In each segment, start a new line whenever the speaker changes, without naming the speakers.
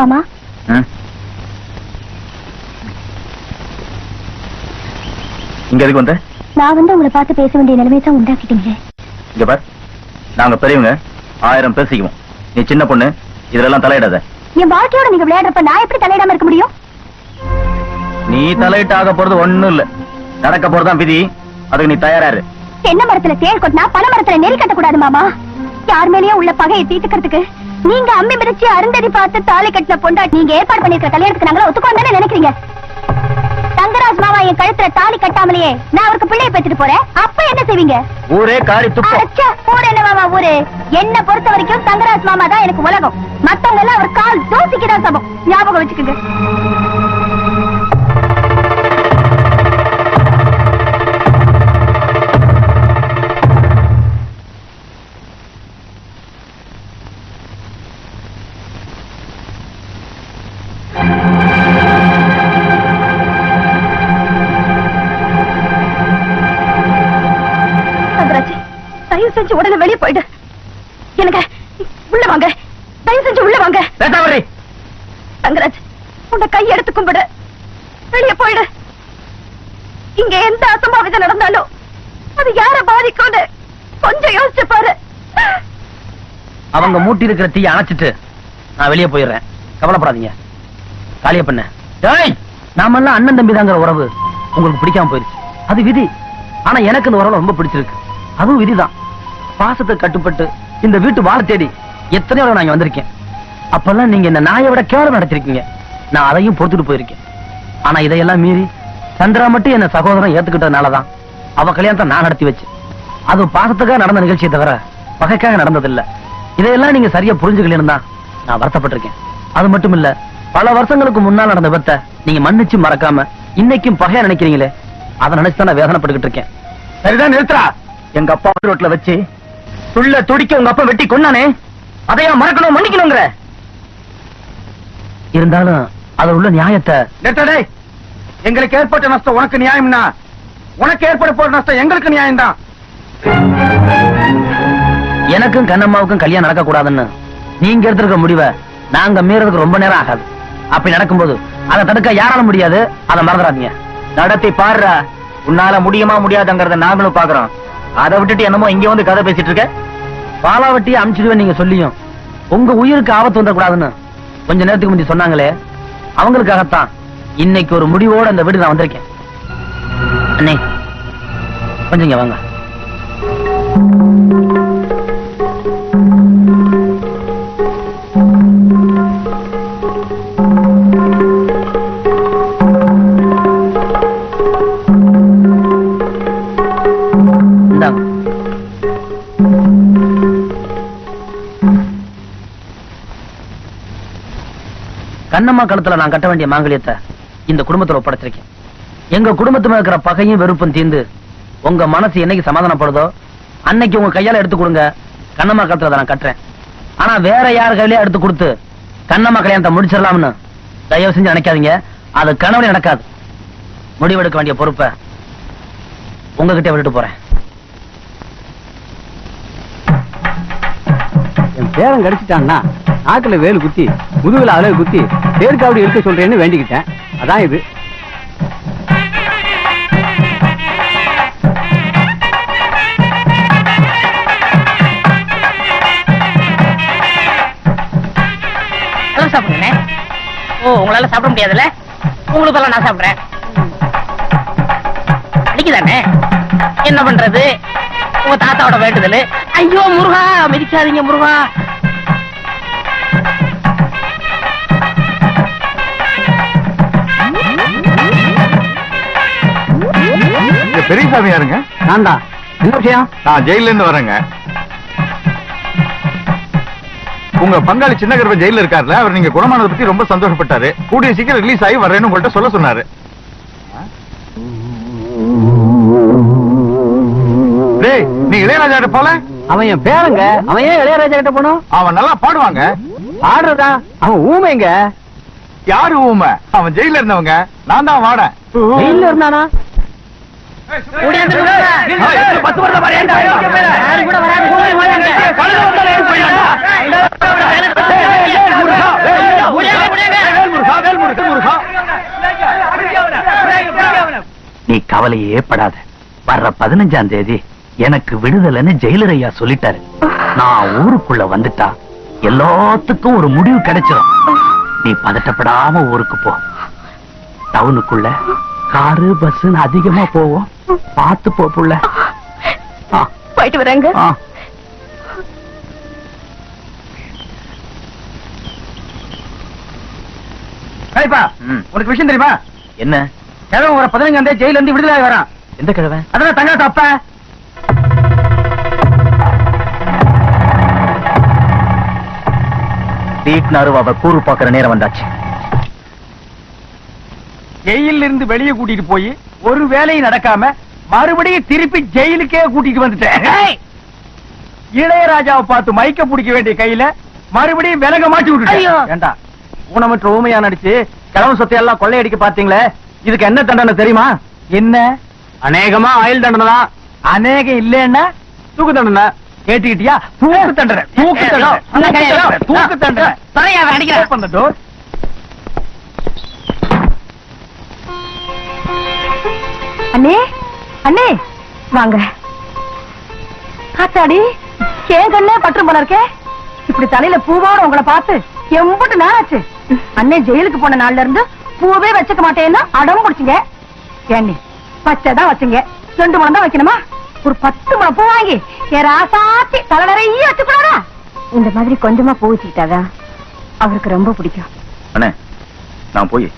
மாமா?
இங்க எதுக்கு வந்த?
நான் வந்து உங்களை பார்த்து பேச வேண்டிய நிலைமை தான் உண்டாக்கிட்டீங்களே
இங்க பார். நாங்க பெரியவங்க ஆயிரம் பேசிக்குவோம் நீ சின்ன பொண்ணு இதுலெல்லாம் தலையிடாத.
என் வாழ்க்கையோட நீங்க விளையாடுறப்ப நான் எப்படி தலையிடாம இருக்க முடியும்?
நீ தலையிட்டு ஆக போறது ஒண்ணும் இல்ல. நடக்க போறதுதான் விதி. அதுக்கு நீ தயாராரு
தென்னை மரத்துல தேள் கொட்டினா பல மரத்துல நெல் கட்டக்கூடாது மாமா. யார் மேலயும் உள்ள பகையை தீர்த்துக்கிறதுக்கு நீங்க அம்மி மிதிச்சு அருந்ததி பார்த்து தாலி கட்டின பொண்டாட்டி நீங்க ஏற்பாடு பண்ணிருக்கிற கல்யாணத்துக்கு நாங்கள ஒத்துக்கோன்னு நினைக்கிறீங்க? தங்கராஜ் மாமா என் கழுத்துல தாலி கட்டாமலேயே நான் அவருக்கு பிள்ளைய பெற்றுட்டு போறேன். அப்ப என்ன செய்வீங்க?
ஊரே காரி
அச்சா, ஊர் என்ன மாமா ஊரு? என்ன பொறுத்த வரைக்கும் தங்கராஜ் மாமா தான் எனக்கு உலகம். மத்தவங்க எல்லாம் அவர் கால் தூசிக்கு தான் சமம். ஞாபகம் வச்சுக்கோங்க. தயவு செஞ்சு உடனே வெளியே போயிடு. எனக்கு உள்ள வாங்க. தயவு செஞ்சு உள்ள வாங்க. தங்கராஜ் உன்னை கை எடுத்து கும்பிடு. வெளியே போயிடு. இங்க எந்த அசம்பாவிதம் நடந்தாலும் அது யார பாதிக்கும்னு கொஞ்சம் யோசிச்சு பாரு.
அவங்க மூட்டி இருக்கிற தீய அணைச்சிட்டு நான் வெளியே போயிடுறேன். கவலைப்படாதீங்க. காலிய பண்ண. டேய் நாமெல்லாம் அண்ணன் தம்பி தாங்கிற உறவு. உங்களுக்கு பிடிக்காம போயிருச்சு அது விதி. ஆனா எனக்கு இந்த உறவு ரொம்ப பிடிச்சிருக்கு. அதுவும் விதிதான். பாசத்தை கட்டுப்பட்டு இந்த வீட்டு வாழ தேடி எத்தனையோ நான் இங்க வந்திருக்கேன். அப்பெல்லாம் நீங்க இந்த நாயை விட கேவலம் நடத்திருக்கீங்க. நான் அதையும் பொறுத்துட்டு போயிருக்கேன். ஆனா இதையெல்லாம் மீறி சந்திரா மட்டும் என்ன சகோதரன் ஏத்துக்கிட்டதுனாலதான் அவ கல்யாணத்தை நான் நடத்தி வச்சேன். அது பாசத்துக்காக நடந்த நிகழ்ச்சியை தவிர பகைக்காக நடந்ததில்ல. இதையெல்லாம் நீங்க சரியா புரிஞ்சுக்கலன்னு தான் நான் வருத்தப்பட்டிருக்கேன். அது மட்டும் இல்ல பல வருஷங்களுக்கு முன்னால் நடந்த விபத்தை நீங்க மன்னிச்சு மறக்காம இன்னைக்கும் பகையா நினைக்கிறீங்களே? அதை நினைச்சு தான் நான் வேதனைப்பட்டுக்கிட்டு இருக்கேன்.
சரிதான் நிறுத்தா எங்க அப்பா ரோட்ல வச்சு துள்ள துடிக்க உங்க அப்ப வெட்டி கொன்னானே? அதையா மறக்கணும் மன்னிக்கணுங்கிற?
இருந்தாலும் அதுல உள்ள நியாயத்தை
நிறுத்தடே எங்களுக்கு ஏற்பட்ட நஷ்டம் உனக்கு நியாயம்னா? உனக்கு ஏற்பட போற நஷ்டம் எங்களுக்கு நியாயம்தான்.
எனக்கும் கண்ணம்மாவுக்கும் கல்யாணம் நடக்க கூடாதுன்னு நீங்க எடுத்திருக்க முடிவை நாங்க மீறதுக்கு ரொம்ப நேரம் ஆகாது. அப்படி நடக்கும்போது அதை தடுக்க யாரால முடியாது? அதை மறந்துடாதீங்க.
நடத்தி பாடுற உன்னால முடியுமா முடியாதுங்கிறத நாங்களும் பாக்குறோம். அதை விட்டுட்டு என்னமோ இங்க வந்து கதை பேசிட்டு இருக்க?
பாலாவட்டி அமிச்சிடுவேன் நீங்க சொல்லியும். உங்க உயிருக்கு ஆபத்து வந்துடக்கூடாதுன்னு கொஞ்ச நேரத்துக்கு முந்தி சொன்னாங்களே அவங்களுக்காகத்தான் இன்னைக்கு ஒரு முடிவோட அந்த வீடு நான் வந்திருக்கேன். அண்ணே கொஞ்சம் வாங்க. கண்ணம்மா கழுத்துல நான் கட்ட வேண்டிய மாங்கல்யத்தை இந்த குடும்பத்துல ஒப்படைச்சிருக்கேன். எங்க குடும்பத்துல இருக்கிற பகையும் வெறுப்பும் தீர்ந்து உங்க மனசு என்னைக்கு சமாதானப்படுதோ அன்னைக்கு உங்க கையால எடுத்து கொடுங்க கண்ணம்மா கழுத்துல நான் கட்டுறேன். ஆனா வேற யார் கையிலயும் எடுத்து கொடுத்து கண்ணம்மா கல்யாணத்தை முடிச்சிடலாம்னு தயவு செஞ்சு நினைக்காதீங்க. அது கனவுல நடக்காது. முடிவெடுக்க வேண்டிய பொறுப்பை உங்ககிட்ட விட்டுட்டு போறேன்.
என் பேரன் கிடைச்சிட்டான்னா நாக்குல வேலு குத்தி முதுகுல அலகு குத்தி தேர்காவடி எடுக்க சொல்றேன்னு வேண்டிக்கிட்டேன். அதான் இது.
சாப்பிடுங்க ஓ உங்களால சாப்பிட முடியாதுல்ல? உங்களுக்கு எல்லாம் நான் சாப்பிடுறேன். அடிக்குதானே என்ன பண்றது? உங்க தாத்தாவோட வேண்டுதல். ஐயோ முருகா மிதிக்காதீங்க முருகா.
பெரியசாமி யாருங்க?
நான் தான் என்ன விஷயம்?
நான் ஜெயில இருந்து வரேங்க. உங்க பங்காளி சின்ன கருப்ப ஜெயில இருக்காருல அவர் நீங்க குணமானதை பத்தி ரொம்ப சந்தோஷப்பட்டாரு. கூடிய சீக்கிரம் ரிலீஸ் ஆகி வரேன்னு உங்கள்ட்ட சொல்ல சொன்னாரு. டேய் நீ இளையராஜா போல?
அவன் என் பேரங்க. அவன் ஏன் இளையராஜா கிட்ட போனோம்?
அவன் நல்லா பாடுவாங்க.
ஆடுறதா? அவன் ஊமைங்க
யாரு ஊமை? அவன் ஜெயில இருந்தவங்க. நான் தான் வாடேன்
ஜெயில்ல இருந்தானா?
நீ கவலையே படாத. வர்ற பதினஞ்சாம் தேதி எனக்கு விடுதலைன்னு ஜெயிலர் சொல்லிட்டாரு. நான் ஊருக்குள்ள வந்துட்டா எல்லாத்துக்கும் ஒரு முடிவு கிடைச்சிடும் நீ பதட்டப்படாம ஊருக்கு போ. டவுனுக்குள்ள காரு பஸ் அதிகமா போவோம். பார்த்து போ புள்ள.
போயிட்டு வரேங்க.
உனக்கு விஷயம் தெரியுமா?
என்ன?
கிழவன் ஒரு பதினஞ்சாம் தேதி ஜெயில இருந்து விடுதலை வரான்.
எந்த கிழவன்?
அதெல்லாம் தங்காத்த அப்ப.
வீட்னாரு அவ கூறு பாக்குற நேரம் வந்தாச்சு.
ஜெயில இருந்து வெளியே கூட்டிட்டு போய் ஒரு வேலையும் நடக்காம மறுபடியும் திருப்பி ஜெயிலுக்கே கூட்டிட்டு வந்துட்டேன் இளையராஜாவை பார்த்து மைக்க பிடிக்க வேண்டிய கையில மறுபடியும் விலக மாட்டி. விட்டுட்டேன் ஏண்டா ஊனமற்ற ஊமையா நடிச்சு கிழவன் சொத்தை எல்லாம் கொள்ளையடிக்க பாத்தீங்களே இதுக்கு என்ன தண்டனை தெரியுமா என்ன அநேகமா ஆயுள் தண்டனை தான் அநேகம் இல்லைன்னா தூக்கு தண்டனை கேட்டுக்கிட்டியா தூக்கு தண்டனை தூக்கு தண்டனை தூக்கு தண்டனை,
அண்ணே அண்ணே வாங்க. காத்தாடி ஏன் பற்று போல இருக்கே. இப்படி தலையில பூவோட உங்களை பார்த்து எம்பட்டு நாளாச்சு. அண்ணே ஜெயிலுக்கு போன நாள்ல இருந்து பூவே வச்சுக்க மாட்டேன்னா அடம் பிடிச்சிங்க. ஏண்டி பச்சைதான் வச்சுங்க. ரெண்டு முழம் தான் வைக்கணுமா? ஒரு பத்து முழம் பூ வாங்கி என் ராசாத்தி தலை நிறைய வச்சுக்கூடாதா இந்த மாதிரி கொஞ்சமா பூ வச்சுக்கிட்டாதான் அவருக்கு ரொம்ப பிடிக்கும்.
அண்ணே நான் போய்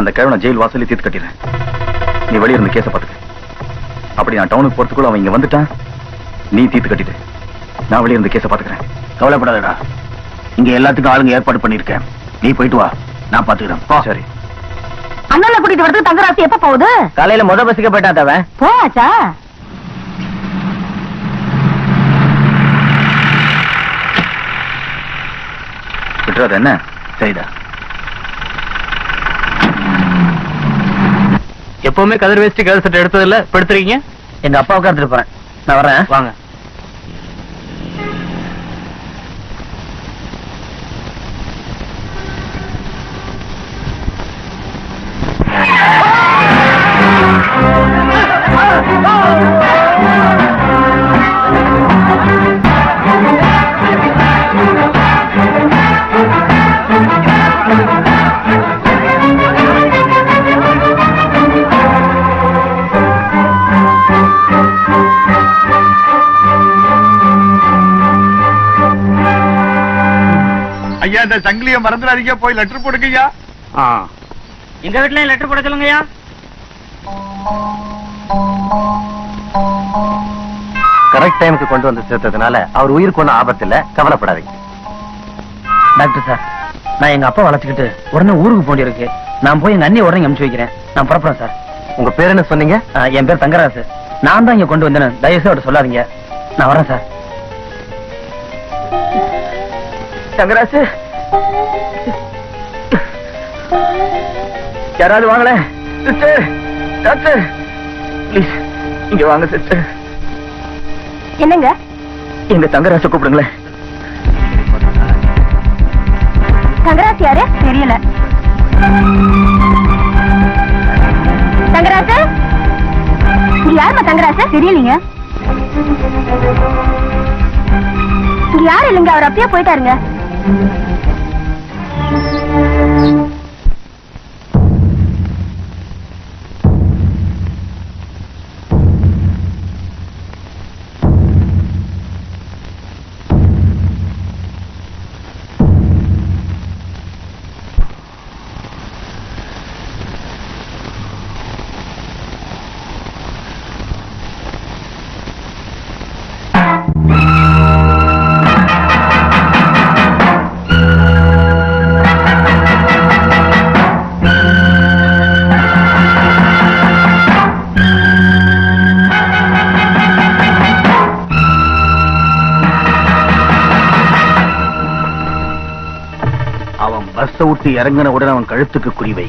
அந்த கிழவனை ஜெயில் வாசலே தீர்த்து கட்டிடுறேன். நீ வெளிய இருந்து கேஸ பாத்துக்க. அப்படி நான் டவுனுக்கு போறதுக்குள்ள அவன் இங்க வந்துட்டான். நீ தீர்த்து கட்டிட்டு நான் வெளிய இருந்து கேஸ பாத்துக்கிறேன்.
கவலைப்படாதடா. இங்க எல்லாத்துக்கும் ஆளுங்க ஏற்பாடு பண்ணிருக்கேன். நீ போயிட்டு வா. நான் பாத்துக்கிறேன்.
சரி.
அண்ணனை கூட்டிட்டு வரதுக்கு தங்கராசி எப்ப போகுது?
காலையில முத பஸ்ஸுக்கு போயிட்டான் தவன்
போயாச்சா?
விட்டுறாத என்ன?
சரிடா.
எப்பவுமே கதிர் வேஸ்ட் கேர்ள் செட் எடுத்தது இல்ல படுத்துறீங்க
எங்க அப்பாவுக்கு எடுத்துட்டு போறேன். நான் வரேன்
வாங்க.
ஐயா இந்த சங்கிலிய மறந்துடாதீங்க. போய் லெட்டர் போடுங்கய்யா.
எங்க வீட்டுல லெட்டர் போட சொல்லுங்கய்யா?
கரெக்ட் டைமுக்கு கொண்டு வந்து சேர்த்ததுனால அவர் உயிருக்கு ஒன்றும் ஆபத்து இல்ல கவலைப்படாதீங்க. டாக்டர் சார் நான் எங்க அப்பா வளர்த்துக்கிட்டு உடனே ஊருக்கு போண்டிருக்கு. நான் போய் எங்க அண்ணியை உடனே அனுப்பிச்சு வைக்கிறேன். நான் புறப்படுறேன் சார் உங்க பேர் என்ன சொன்னீங்க? என் பேர் தங்கராசு நான் தான் இங்க கொண்டு வந்தேன் தயவுசெய்து அவர்கிட்ட சொல்லாதீங்க. நான் வரேன் சார் தங்கராசு யாராவது வாங்களேன் சிஸ்டர் டாக்டர். ப்ளீஸ் இங்க வாங்க சிஸ்டர்.
என்னங்க?
எங்க தங்கராச கூப்பிடுங்களேன்.
தங்கராசு யாரு? தெரியல. தங்கராசு? யாருமா தங்கராசு? தெரியலீங்க. யாரு இல்லைங்க அவர் அப்படியே போயிட்டாருங்க.
அவன் பஸ் விட்டு இறங்கின உடனே அவன் கழுத்துக்கு குறிவை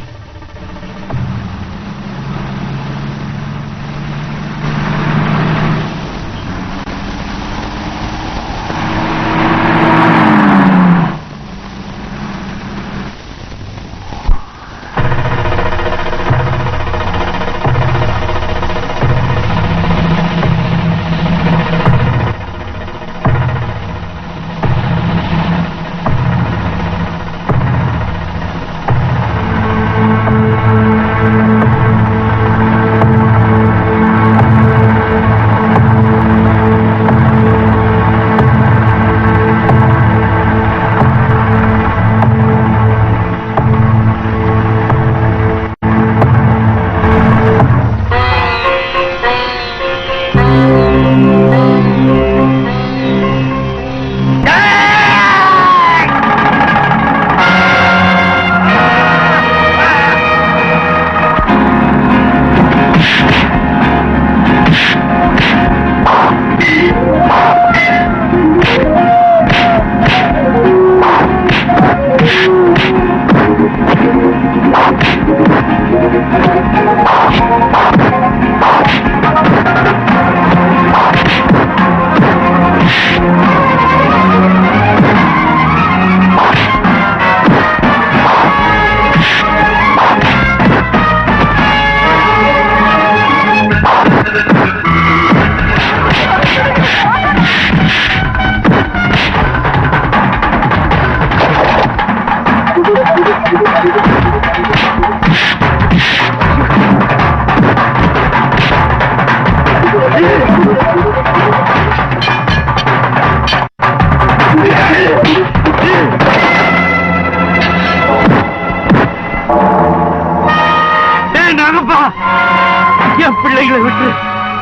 என் பிள்ளைகளை விட்டு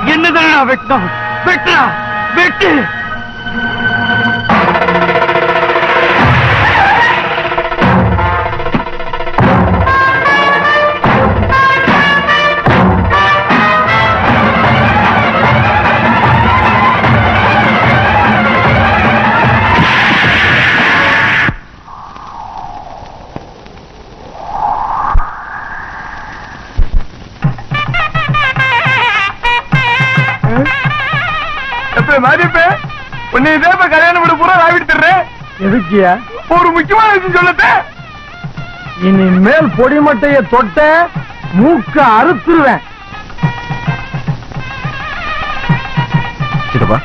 என்னதான் வெட்டணும் வெட்டுறா வெட்டு. எதுக்கியா
ஒரு முக்கியமான விஷயம் சொல்லத்த
இனிமேல் பொடிமட்டைய தொட்ட மூக்க அறுத்துருவேன்.
சித்தப்பா